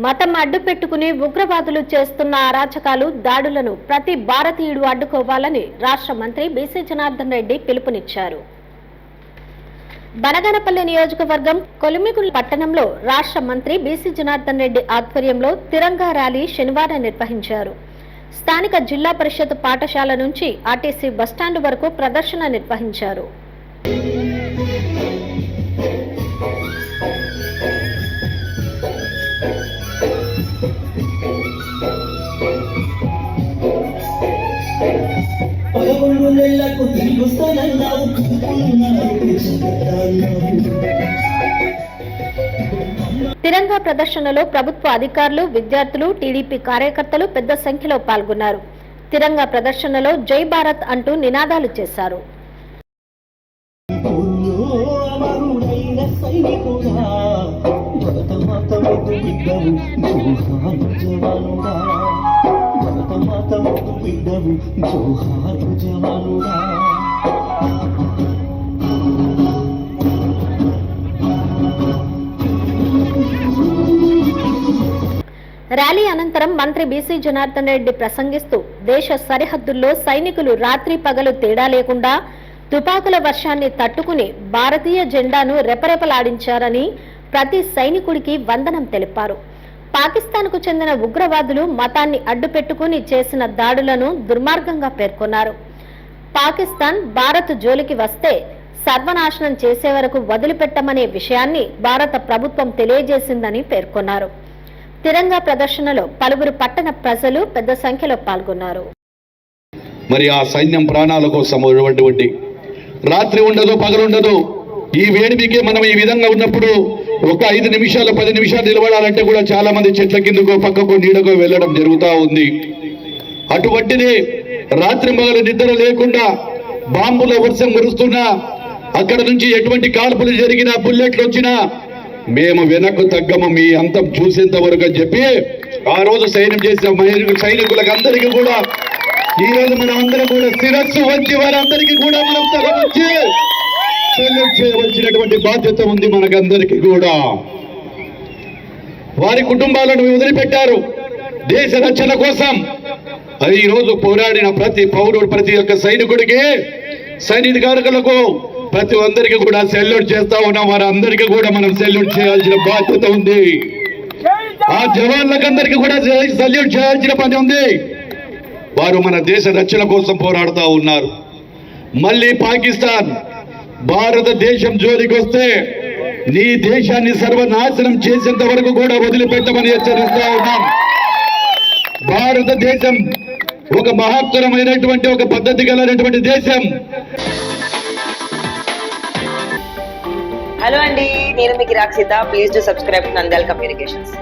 మతం అడ్డు పెట్టుకుని ఉగ్రవాదులు చేస్తున్న అరాచకాలు దాడులను ప్రతి భారతీయుడు అడ్డుకోవాలని రాష్ట్ర మంత్రి బీసీ జనార్దన్ రెడ్డి పిలుపునిచ్చారు. బనగనపల్లి నియోజకవర్గం కొలిమిగుల్ పట్టణంలో రాష్ట్ర మంత్రి బీసీ జనార్దన్ రెడ్డి ఆధ్వర్యంలో తిరంగా ర్యాలీ శనివారం నిర్వహించారు. స్థానిక జిల్లా పరిషత్ పాఠశాల నుంచి ఆర్టీసీ బస్టాండ్ వరకు ప్రదర్శన నిర్వహించారు. తిరిగొస్తానన్నావు తిరంగా ప్రదర్శనలో ప్రభుత్వ అధికారులు విద్యార్థులు టీడీపీ కార్యకర్తలు పెద్ద సంఖ్యలో పాల్గొన్నారు. తిరంగా ప్రదర్శనలో జై భారత్ అంటూ నినాదాలు చేశారు. భరతమాత బిడ్డవు జోహారు ర్యాలీ అనంతరం మంత్రి బీసీ జనార్దన్ రెడ్డి ప్రసంగిస్తూ దేశ సరిహద్దుల్లో సైనికులు రాత్రి పగలు తేడా లేకుండా తుపాకుల వర్షాన్ని తట్టుకుని భారతీయ జెండాను రెపరెపలాడించారని ప్రతి సైనికుడికి వందనం తెలిపారు. పాకిస్తాన్కు చెందిన ఉగ్రవాదులు మతాన్ని అడ్డుపెట్టుకుని చేసిన దాడులను దుర్మార్గంగా పేర్కొన్నారు. పాకిస్తాన్ భారత్ జోలికి వస్తే సర్వనాశనం చేసే వరకు వదిలిపెట్టమనే విషయాన్ని భారత ప్రభుత్వం తెలియజేసిందని పేర్కొన్నారు. తిరంగా ప్రదర్శనలో పలువురు పట్టణ ప్రజలు పెద్ద సంఖ్యలో పాల్గొన్నారు. మరి ఆ సైన్యం ప్రాణాల కోసం ఉన్నటువంటి రాత్రి ఉండదు పగలుండదు ఈ వేడిమికే మనం ఈ విధంగా ఉన్నప్పుడు ఒక ఐదు నిమిషాలు పది నిమిషాలు నిలబడాలంటే కూడా చాలా మంది చెట్ల కిందకో పక్కకో నీడకో వెళ్ళడం జరుగుతూ ఉంది. అటువంటిది రాత్రి మగలు నిద్ర లేకుండా బాంబుల వర్షం కురుస్తున్నా అక్కడ నుంచి ఎటువంటి కాల్పులు జరిగినా బుల్లెట్లు వచ్చినా మేము వెనక్కు తగ్గము మీ అంతం చూసేంత వరకు అని చెప్పి ఆ రోజు సైన్యం చేసిన సైనికులకు అందరికీ కూడా ఈ రోజు మనం అందరం కూడా శిరస్సు వచ్చి వారందరికీ కూడా మనం తల చేయవలసినటువంటి బాధ్యత ఉంది మనకందరికీ కూడా. వారి కుటుంబాలను వదిలిపెట్టారు. దేశ రక్షణ కోసం అది ఈరోజు పోరాడిన ప్రతి పౌరుడు ప్రతి ఒక్క సైనికుడికి సైనికారులకు ప్రతి ఒక్కరికి కూడా సెల్యూట్ చేస్తా ఉన్నాం. వారందరికీ కూడా మనం సెల్యూట్ చేయాల్సిన బాధ్యత ఉంది. ఆ జవాన్లకందరికీ కూడా సెల్యూట్ చేయాల్సిన పని ఉంది. వారు మన దేశ రక్షణ కోసం పోరాడుతూ ఉన్నారు. మళ్ళీ పాకిస్తాన్ భారతదేశం జోలికి వస్తే నీ దేశాన్ని సర్వనాశనం చేసేంత వరకు కూడా వదిలిపెట్టమని హెచ్చరిస్తా ఉన్నాం. భారతదేశం ఒక మహత్తరమైనటువంటి ఒక పద్ధతి గలైనటువంటి దేశం. హలో అండి నేను మీకు Rakshita please to subscribe Nandal communications